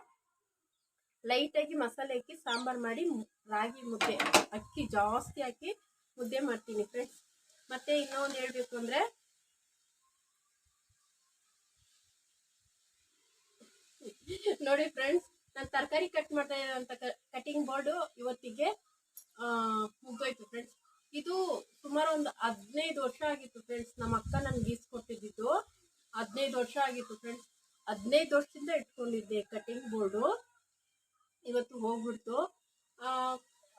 ಲೈಟಾಗಿ ಮಸಾಲೆ ಹಾಕಿ ಸಾಂಬಾರು ಮಾಡಿ ರಾಗಿ ಮುದ್ದೆ ಅಕ್ಕಿ ಜಾಸ್ತಿ ಹಾಕಿ ಮುದ್ದೆ ಮಾಡ್ತೀನಿ ಫ್ರೆಂಡ್ಸ್ ಮತ್ತೆ ಇನ್ನೊಂದು ಹೇಳಬೇಕು ಅಂದರೆ ನೋಡಿ ಫ್ರೆಂಡ್ಸ್ ನಾನು ತರಕಾರಿ ಕಟ್ ಮಾಡ್ತಾ ಇರೋಂಥ ಕಟಿಂಗ್ ಬೋರ್ಡು ಇವತ್ತಿಗೆ ಆ, ಮುಗ್ದೋಯ್ತು ಫ್ರೆಂಡ್ಸ್ ಇದು ಸುಮಾರು ಒಂದು ಹದಿನೈದು ವರ್ಷ ಆಗಿತ್ತು ಫ್ರೆಂಡ್ಸ್ ನಮ್ಮ ಅಕ್ಕ ನನಗೆ ಈಸ್ಕೊಟ್ಟಿದ್ದು ಹದಿನೈದು ವರ್ಷ ಆಗಿತ್ತು ಫ್ರೆಂಡ್ಸ್ ಹದಿನೈದು ವರ್ಷದಿಂದ ಇಟ್ಕೊಂಡಿದ್ದೆ ಕಟಿಂಗ್ ಬೋರ್ಡು ಇವತ್ತು ಹೋಗ್ಬಿಡ್ತು.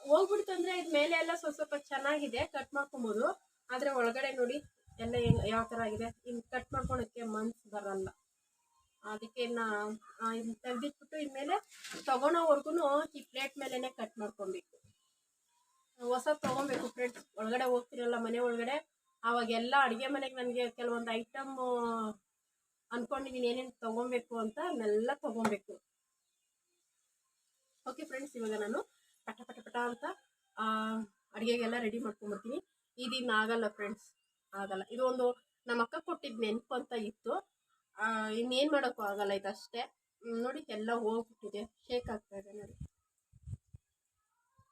ಹೋಗ್ಬಿಡ್ತು ಅಂದರೆ ಇದು ಮೇಲೆ ಎಲ್ಲ ಸ್ವಲ್ಪ ಸ್ವಲ್ಪ ಚೆನ್ನಾಗಿದೆ ಕಟ್ ಮಾಡ್ಕೊಬೋದು. ಆದರೆ ಒಳಗಡೆ ನೋಡಿ ಎಲ್ಲ ಹೆಂಗ್, ಯಾವ ಥರ ಆಗಿದೆ. ಇನ್ನು ಕಟ್ ಮಾಡ್ಕೊಳಕ್ಕೆ ಮನ್ಸು ಬರಲ್ಲ. ಅದಕ್ಕೆ ನಾ ತೆಗೆದಿಟ್ಬಿಟ್ಟು ಇನ್ಮೇಲೆ ತೊಗೊಳೋವರೆಗೂ ಈ ಪ್ಲೇಟ್ ಮೇಲೇ ಕಟ್ ಮಾಡ್ಕೊಬೇಕು. ಹೊಸ ತೊಗೊಬೇಕು ಫ್ರೆಂಡ್ಸ್ ಒಳಗಡೆ ಹೋಗ್ತಿರಲ್ಲ ಮನೆ ಒಳಗಡೆ. ಆವಾಗೆಲ್ಲ ಅಡುಗೆ ಮನೆಗೆ ನನಗೆ ಕೆಲವೊಂದು ಐಟಮ್ ಅಂದ್ಕೊಂಡಿದ್ದೀನಿ ಏನೇನು ತೊಗೊಬೇಕು ಅಂತ ಅದನ್ನೆಲ್ಲ ತೊಗೊಬೇಕು ಓಕೆ ಫ್ರೆಂಡ್ಸ್ ಇವಾಗ ನಾನು ಪಟ ಪಟ ಪಟ ಅಂತ ಅಡುಗೆಗೆಲ್ಲ ರೆಡಿ ಮಾಡ್ಕೊಂಬರ್ತೀನಿ ಇದನ್ನು ಆಗಲ್ಲ ಫ್ರೆಂಡ್ಸ್ ಆಗಲ್ಲ. ಇದು ಒಂದು ನಮ್ಮ ಅಕ್ಕ ಕೊಟ್ಟಿದ್ದು ನೆನಪು ಅಂತ ಇತ್ತು. ಇನ್ನೇನು ಮಾಡೋಕ್ಕೂ ಆಗಲ್ಲ ಇದಷ್ಟೇ. ನೋಡಿ, ಎಲ್ಲ ಹೋಗ್ಬಿಟ್ಟಿದೆ. ಶೇಕ್ ಆಗ್ತಾ ನೋಡಿ.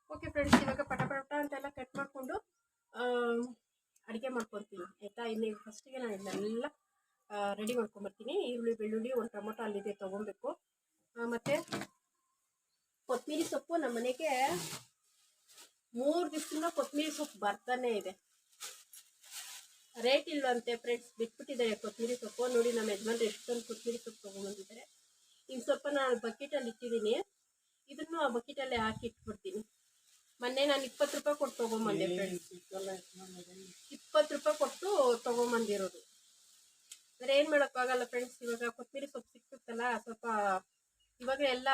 ಓಕೆ ಫ್ರೆಂಡ್ಸ್ ಇವಾಗ ಪಟ ಪಟ ಅಂತೆಲ್ಲ ಕಟ್ ಮಾಡಿಕೊಂಡು ಅಡುಗೆ ಮಾಡ್ಕೊತೀನಿ ಆಯಿತಾ? ಇಲ್ಲಿ ಫಸ್ಟಿಗೆ ನಾನು ಇದನ್ನೆಲ್ಲ ರೆಡಿ ಮಾಡ್ಕೊಂಬರ್ತೀನಿ ಈರುಳ್ಳಿ, ಬೆಳ್ಳುಳ್ಳಿ, ಒಂದು ಟೊಮೊಟೊ ಅಲ್ಲಿದೆ ತೊಗೊಬೇಕು ಮತ್ತು ಕೊತ್ತಂಬರಿ ಸೊಪ್ಪು ನಮ್ಮ ಮನೆಗೆ ಮೂರು ದಿವಸದಿಂದ ಕೊತ್ತಂಬರಿ ಸೊಪ್ಪು ಬರ್ತಾನೆ ಇದೆ. ರೇಟ್ ಇಲ್ವಂತೆ ಫ್ರೆಂಡ್ಸ್ ಬಿಟ್ಬಿಟ್ಟಿದ್ದಾರೆ ಕೊತ್ತಂಬರಿ ಸೊಪ್ಪು. ನೋಡಿ ನಮ್ಮ ಯಜಮಾನ್ರು ಎಷ್ಟೊಂದು ಕೊತ್ತಂಬರಿ ಸೊಪ್ಪು ತೊಗೊಂಡ್ಬಂದಿದ್ದಾರೆ. ಇನ್ನು ಸ್ವಲ್ಪ ನಾನು ಬಕೆಟಲ್ಲಿ ಇಟ್ಟಿದ್ದೀನಿ. ಇದನ್ನು ಆ ಬಕೆಟಲ್ಲೇ ಹಾಕಿ ಇಟ್ಬಿಡ್ತೀನಿ. ಮೊನ್ನೆ ನಾನು ಇಪ್ಪತ್ತು ರೂಪಾಯಿ ಕೊಟ್ಟು ತೊಗೊಂಬಂದೆ ಫ್ರೆಂಡ್ಸ್ ಇಪ್ಪತ್ತು ರೂಪಾಯಿ ಕೊಟ್ಟು ತೊಗೊಂಬಂದಿರೋದು. ಆದರೆ ಏನು ಮಾಡೋಕ್ಕಾಗಲ್ಲ ಫ್ರೆಂಡ್ಸ್ ಇವಾಗ ಕೊತ್ತಿರಿ ಸೊಪ್ಪು ಸಿಕ್ತಲ್ಲ ಸ್ವಲ್ಪ ಇವಾಗ ಎಲ್ಲ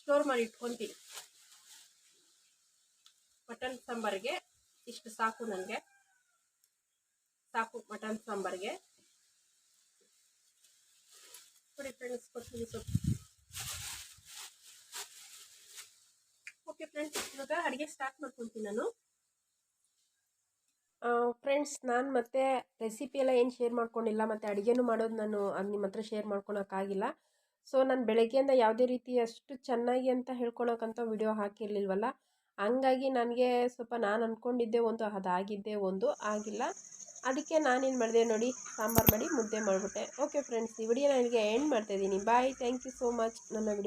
ಸ್ಟೋರ್ ಮಾಡಿ ಇಟ್ಕೊತೀನಿ. ಮಟನ್ ಸಾಂಬಾರಿಗೆ ಇಷ್ಟು ಸಾಕು ನನಗೆ. ಸಾಕು ಮಟನ್ ಸಾಂಬಾರಿಗೆ. ನೋಡಿ ಫ್ರೆಂಡ್ಸ್ ಕೊತ್ತಂಬರಿ ಸೊಪ್ಪು. ಓಕೆ ಫ್ರೆಂಡ್ಸ್, ಇವಾಗ ಅಡುಗೆ ಸ್ಟಾರ್ಟ್ ಮಾಡ್ಕೊಳ್ತೀನಿ ನಾನು. ಫ್ರೆಂಡ್ಸ್, ನಾನು ಮತ್ತೆ ರೆಸಿಪಿ ಎಲ್ಲ ಏನು ಶೇರ್ ಮಾಡ್ಕೊಂಡಿಲ್ಲ, ಮತ್ತು ಅಡುಗೆನೂ ಮಾಡೋದು ನಾನು ಅದು ನಿಮ್ಮ ಹತ್ರ ಶೇರ್ ಮಾಡ್ಕೊಳಕ್ಕಾಗಿಲ್ಲ ಸೊ ನಾನು ಬೆಳಗ್ಗೆಯಿಂದ ಯಾವುದೇ ರೀತಿ ಅಷ್ಟು ಚೆನ್ನಾಗಿ ಅಂತ ಹೇಳ್ಕೊಳಕ್ಕಂತ ವಿಡಿಯೋ ಹಾಕಿರಲಿಲ್ವಲ್ಲ, ಹಂಗಾಗಿ ನನಗೆ ಸ್ವಲ್ಪ ನಾನು ಅಂದ್ಕೊಂಡಿದ್ದೆ ಒಂದು, ಅದಾಗಿದ್ದೆ ಒಂದು, ಆಗಿಲ್ಲ. ಅದಕ್ಕೆ ನಾನೇನು ಮಾಡಿದೆ ನೋಡಿ, ಸಾಂಬಾರು ಮಾಡಿ ಮುದ್ದೆ ಮಾಡಿಬಿಟ್ಟೆ. ಓಕೆ ಫ್ರೆಂಡ್ಸ್ ಈ ವಿಡಿಯೋ ನನಗೆ ಎಂಡ್ ಮಾಡ್ತಾಯಿದ್ದೀನಿ bye thank you so much ನನ್ನ ವಿಡಿಯೋ